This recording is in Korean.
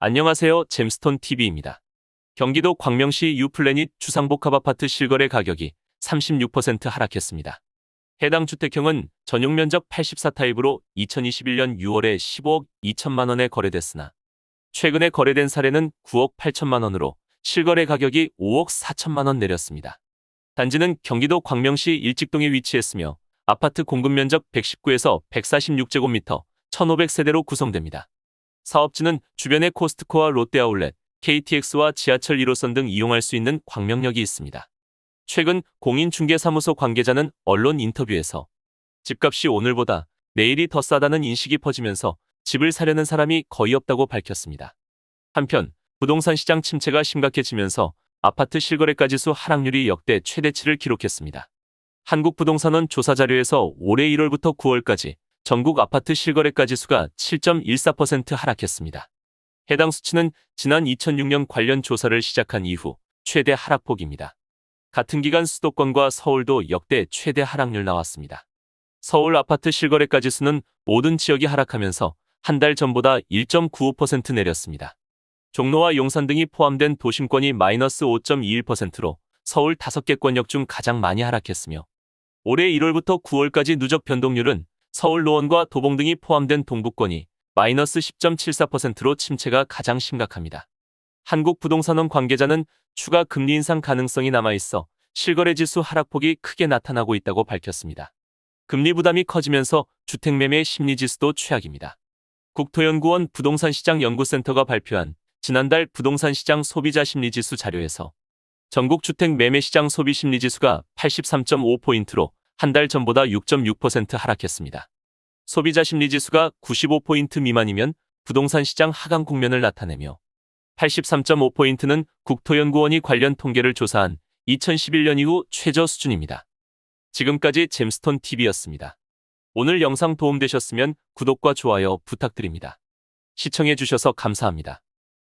안녕하세요. 잼스톤 TV입니다. 경기도 광명시 유플래닛 주상복합 아파트 실거래 가격이 36% 하락했습니다. 해당 주택형은 전용 면적 84타입으로 2021년 6월에 15억 2천만 원에 거래됐으나 최근에 거래된 사례는 9억 8천만 원으로 실거래 가격이 5억 4천만 원 내렸습니다. 단지는 경기도 광명시 일직동에 위치했으며 아파트 공급 면적 119에서 146제곱미터 1,500세대로 구성됩니다. 사업지는 주변에 코스트코와 롯데아울렛, KTX와 지하철 1호선 등 이용할 수 있는 광명역이 있습니다. 최근 공인중개사무소 관계자는 언론 인터뷰에서 집값이 오늘보다 내일이 더 싸다는 인식이 퍼지면서 집을 사려는 사람이 거의 없다고 밝혔습니다. 한편 부동산 시장 침체가 심각해지면서 아파트 실거래가 지수 하락률이 역대 최대치를 기록했습니다. 한국부동산원 조사 자료에서 올해 1월부터 9월까지 전국 아파트 실거래가 지 수가 7.14% 하락했습니다. 해당 수치는 지난 2006년 관련 조사를 시작한 이후 최대 하락폭입니다. 같은 기간 수도권과 서울도 역대 최대 하락률 나왔습니다. 서울 아파트 실거래가 지 수는 모든 지역이 하락하면서 한 달 전보다 1.95% 내렸습니다. 종로와 용산 등이 포함된 도심권이 마이너스 5.21%로 서울 5개 권역 중 가장 많이 하락했으며 올해 1월부터 9월까지 누적 변동률은 서울 노원과 도봉 등이 포함된 동북권이 마이너스 10.74%로 침체가 가장 심각합니다. 한국부동산원 관계자는 추가 금리 인상 가능성이 남아있어 실거래 지수 하락폭이 크게 나타나고 있다고 밝혔습니다. 금리 부담이 커지면서 주택매매 심리 지수도 최악입니다. 국토연구원 부동산시장 연구센터가 발표한 지난달 부동산 시장 소비자 심리 지수 자료에서 전국 주택 매매 시장 소비 심리 지수가 83.5포인트로 한 달 전보다 6.6% 하락했습니다. 소비자 심리 지수가 95포인트 미만이면 부동산 시장 하강 국면을 나타내며 83.5포인트는 국토연구원이 관련 통계를 조사한 2011년 이후 최저 수준입니다. 지금까지 잼스톤 TV였습니다. 오늘 영상 도움되셨으면 구독과 좋아요 부탁드립니다. 시청해주셔서 감사합니다.